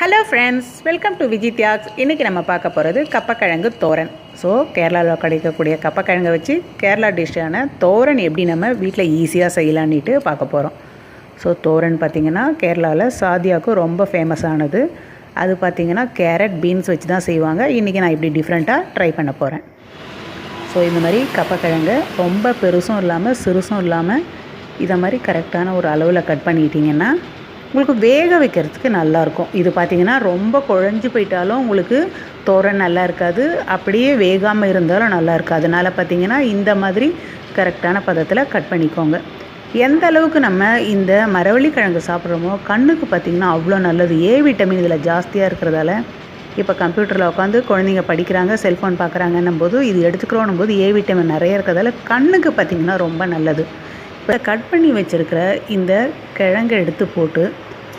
Hello friends welcome to Viji Thiyags இன்றைக்கி நம்ம பார்க்க போகிறது கப்பக்கிழங்கு தோரன். ஸோ கேரளாவில் கிடைக்கக்கூடிய கப்பக்கிழங்கை வச்சு கேரளா டிஷ்ஷான தோரன் எப்படி நம்ம வீட்டில் ஈஸியாக செய்யலான்னுட்டு பார்க்க போகிறோம் ஸோ தோரன் பார்த்திங்கன்னா கேரளாவில் சாதியாவுக்கு ரொம்ப ஃபேமஸானது அது பார்த்திங்கன்னா கேரட் பீன்ஸ் வச்சு தான் செய்வாங்க. இன்றைக்கி நான் இப்படி டிஃப்ரெண்ட்டாக ட்ரை பண்ண போகிறேன் ஸோ இந்த மாதிரி கப்பக்கிழங்கு ரொம்ப பெருசும் இல்லாமல் சிறுசும் இல்லாமல் இதை மாதிரி கரெக்டான ஒரு அளவில் கட் பண்ணிக்கிட்டிங்கன்னா உங்களுக்கு வேக வைக்கிறதுக்கு நல்லாயிருக்கும். இது பார்த்திங்கன்னா ரொம்ப குழஞ்சி போயிட்டாலும் உங்களுக்கு தோரன் நல்லா இருக்காது. அப்படியே வேகாமல் இருந்தாலும் நல்லா இருக்காது. அதனால் பார்த்திங்கன்னா இந்த மாதிரி கரெக்டான பதத்தில் கட் பண்ணிக்கோங்க. எந்த அளவுக்கு நம்ம இந்த மரவள்ளி கிழங்கு சாப்பிட்றோமோ கண்ணுக்கு பார்த்திங்கன்னா அவ்வளோ நல்லது. ஏ விட்டமின் இதில் ஜாஸ்தியாக இருக்கிறதால இப்போ கம்ப்யூட்டரில் உட்காந்து குழந்தைங்க படிக்கிறாங்க செல்ஃபோன் பார்க்குறாங்கன்னும் போது இது எடுத்துக்கிறோன்னும் போது ஏ விட்டமின் நிறைய இருக்கிறதால கண்ணுக்கு பார்த்திங்கன்னா ரொம்ப நல்லது. இப்போ கட் பண்ணி வச்சுருக்கிற இந்த கிழங்கு எடுத்து போட்டு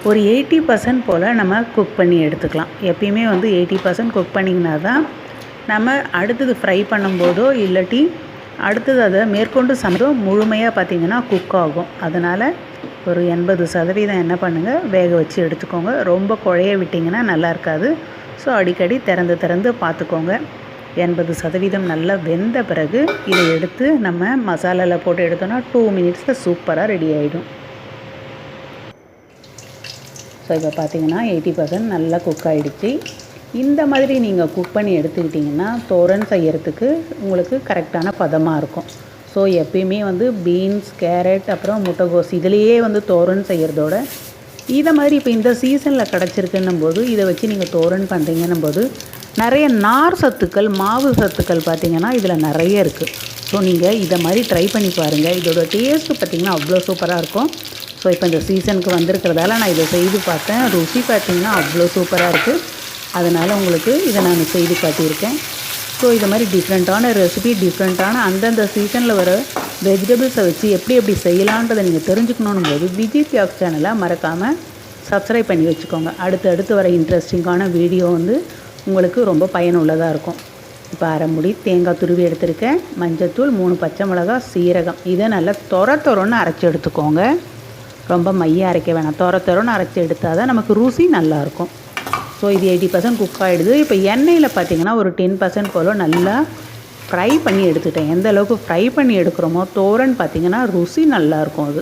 ஒரு எயிட்டி பர்சன்ட் போல் நம்ம குக் பண்ணி எடுத்துக்கலாம். எப்பயுமே வந்து எயிட்டி பர்சன்ட் குக் பண்ணிங்கன்னா தான் நம்ம அடுத்தது ஃப்ரை பண்ணும்போதோ இல்லாட்டி அடுத்தது அதை மேற்கொண்டு சமைதோ முழுமையாக பார்த்திங்கன்னா குக் ஆகும். அதனால் ஒரு எண்பது சதவீதம் என்ன பண்ணுங்கள் வேக வச்சு எடுத்துக்கோங்க. ரொம்ப குழைய விட்டிங்கன்னா நல்லா இருக்காது. ஸோ அடிக்கடி திறந்து திறந்து பார்த்துக்கோங்க. எண்பது சதவீதம் நல்லா வெந்த பிறகு இதை எடுத்து நம்ம மசாலாவில் போட்டு எடுத்தோன்னா டூ மினிட்ஸில் சூப்பராக ரெடி ஆகிடும் ஸோ இப்போ பார்த்தீங்கன்னா எயிட்டி பர்சன்ட் நல்லா குக் ஆகிடுச்சு இந்த மாதிரி நீங்கள் குக் பண்ணி எடுத்துக்கிட்டிங்கன்னா தோரன் செய்யறதுக்கு உங்களுக்கு கரெக்டான பதமாக இருக்கும். ஸோ எப்பயுமே வந்து பீன்ஸ் கேரட் அப்புறம் முட்டைகோஸ் இதுலேயே வந்து தோரன் செய்கிறதோட இதை மாதிரி இப்போ இந்த சீசனில் கிடச்சிருக்குன்னும் போது இதை வச்சு நீங்கள் தோரன் பண்ணுறீங்கன்னும் போது நிறைய நார் சத்துக்கள் மாவு சத்துக்கள் பார்த்திங்கன்னா இதில் நிறைய இருக்குது ஸோ நீங்கள் இதை மாதிரி ட்ரை பண்ணி பாருங்கள் இதோட டேஸ்ட்டு பார்த்திங்கன்னா அவ்வளோ சூப்பராக இருக்கும். ஸோ இப்போ இந்த சீசனுக்கு வந்திருக்கிறதால நான் இதை செய்து பார்த்தேன். ருசி பார்த்திங்கன்னா அவ்வளோ சூப்பராக இருக்குது அதனால் உங்களுக்கு இதை நான் செய்து காட்டியிருக்கேன். ஸோ இது மாதிரி டிஃப்ரெண்ட்டான ரெசிபி டிஃப்ரெண்ட்டான அந்தந்த சீசனில் வர வெஜிடபிள்ஸை வச்சு எப்படி எப்படி செய்யலான்றதை நீங்கள் தெரிஞ்சுக்கணும் போது விஜி தியாக் சேனலை மறக்காமல் சப்ஸ்கிரைப் பண்ணி வச்சுக்கோங்க. அடுத்து அடுத்து வர இன்ட்ரெஸ்டிங்கான வீடியோ வந்து உங்களுக்கு ரொம்ப பயனுள்ளதாக இருக்கும். இப்போ அரைமுடி தேங்காய் துருவி எடுத்திருக்கேன். மஞ்சத்தூள் மூணு பச்சை மிளகா சீரகம். இதை நல்லா தொர தொரன்னு அரைச்சி எடுத்துக்கோங்க. ரொம்ப மைய அரைக்க வேணாம். துர துறன்னு அரைச்சி எடுத்தால் தான் நமக்கு ருசி நல்லாயிருக்கும் ஸோ இது எயிட்டி பர்சன்ட் குக் ஆகிடுது இப்போ எண்ணெயில் பார்த்தீங்கன்னா ஒரு டென் பர்சன்ட் போல் நல்லா ஃப்ரை பண்ணி எடுத்துட்டேன். எந்த அளவுக்கு ஃப்ரை பண்ணி எடுக்கிறோமோ தோரன் பார்த்திங்கன்னா ருசி நல்லாயிருக்கும் அது.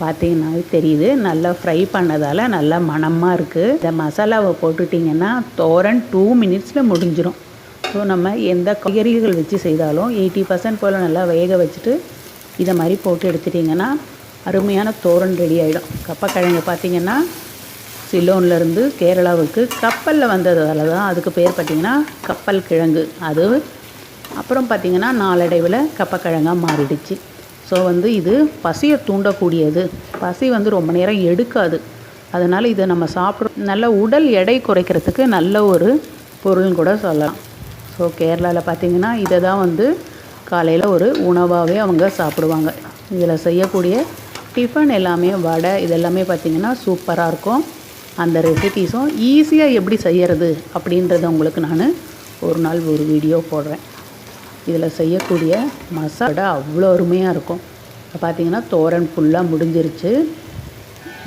பார்த்தீங்கன்னாவே தெரியுது. நல்லா ஃப்ரை பண்ணதால் நல்லா மணமாக இருக்குது இந்த மசாலாவை போட்டுட்டிங்கன்னா தோரன் டூ மினிட்ஸில் முடிஞ்சிடும் ஸோ நம்ம எந்த காய்கறிகள் வச்சு செய்தாலும் எயிட்டி பர்சன்ட் போல் நல்லா வேக வச்சுட்டு இதை மாதிரி போட்டு எடுத்துட்டிங்கன்னா அருமையான தோரன் ரெடி ஆகிடும் கப்பக்கிழங்கு பார்த்திங்கன்னா சிலோன்லேருந்து கேரளாவுக்கு கப்பலில் வந்ததால தான் அதுக்கு பேர் பார்த்திங்கன்னா கப்பல் கிழங்கு. அது அப்புறம் பார்த்திங்கன்னா நாளடைவில் கப்பக்கிழங்காக மாறிடுச்சு. ஸோ வந்து இது பசியை தூண்டக்கூடியது. பசி வந்து ரொம்ப நேரம் எடுக்காது. அதனால் இதை நம்ம சாப்பிட்ற நல்ல உடல் எடை குறைக்கிறதுக்கு நல்ல ஒரு பொருள்னு கூட சொல்லலாம். ஸோ கேரளாவில் பார்த்திங்கன்னா இதை தான் வந்து காலையில் ஒரு உணவாகவே அவங்க சாப்பிடுவாங்க. இதில் செய்யக்கூடிய டிஃபன் எல்லாமே வடை இதெல்லாமே பார்த்திங்கன்னா சூப்பராக இருக்கும். அந்த ரெசிபீஸும் ஈஸியாக எப்படி செய்கிறது அப்படின்றத உங்களுக்கு நான் ஒரு நாள் ஒரு வீடியோ போடுறேன். இதில் செய்யக்கூடிய மசாலா அவ்வளோ அருமையாக இருக்கும். பார்த்திங்கன்னா பார்த்தீங்கன்னா தோரன் ஃபுல்லாக முடிஞ்சிருச்சு.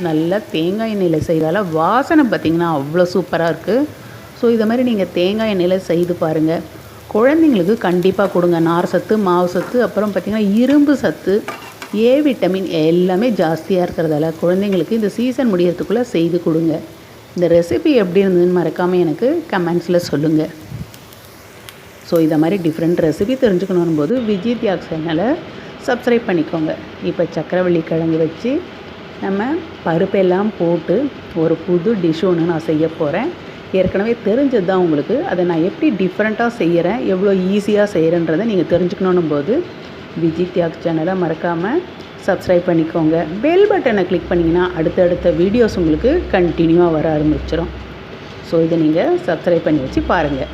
நல்லா தேங்காய் எண்ணெயில் செய்தால வாசனை பார்த்திங்கன்னா அவ்வளோ சூப்பராக இருக்குது ஸோ இதை மாதிரி நீங்கள் தேங்காய் எண்ணெயில் செய்து பாருங்கள் குழந்தைங்களுக்கு கண்டிப்பாக கொடுங்க. நார் சத்து மாவு சத்து அப்புறம் பார்த்திங்கன்னா இரும்பு சத்து ஏ விட்டமின் எல்லாமே ஜாஸ்தியாக இருக்கிறதால குழந்தைங்களுக்கு இந்த சீசன் முடியறதுக்குள்ளே செய்து கொடுங்க. இந்த ரெசிபி எப்படி இருந்ததுன்னு மறக்காமல் எனக்கு கமெண்ட்ஸில் சொல்லுங்கள் ஸோ இதை மாதிரி டிஃப்ரெண்ட் ரெசிபி தெரிஞ்சுக்கணும் போது விஜய் தியாக் சேனலை சப்ஸ்கிரைப் பண்ணிக்கோங்க. இப்போ சக்கரவள்ளி கிழங்கு வச்சு நம்ம பருப்பெல்லாம் போட்டு ஒரு புது டிஷ் ஒன்று நான் செய்ய போகிறேன் ஏற்கனவே தெரிஞ்சது தான் உங்களுக்கு. அதை நான் எப்படி டிஃப்ரெண்ட்டாக செய்கிறேன் எவ்வளோ ஈஸியாக செய்கிறேன்றதை நீங்கள் தெரிஞ்சுக்கணும் போது விஜி தியாக் சேனலை மறக்காமல் சப்ஸ்கிரைப் பண்ணிக்கோங்க. பெல் பட்டனை கிளிக் பண்ணிங்கன்னா அடுத்தடுத்த வீடியோஸ் உங்களுக்கு கண்டினியூவாக வர ஆரம்பிச்சிடும் ஸோ இதை நீங்கள் சப்ஸ்கிரைப் பண்ணி வச்சு பாருங்கள்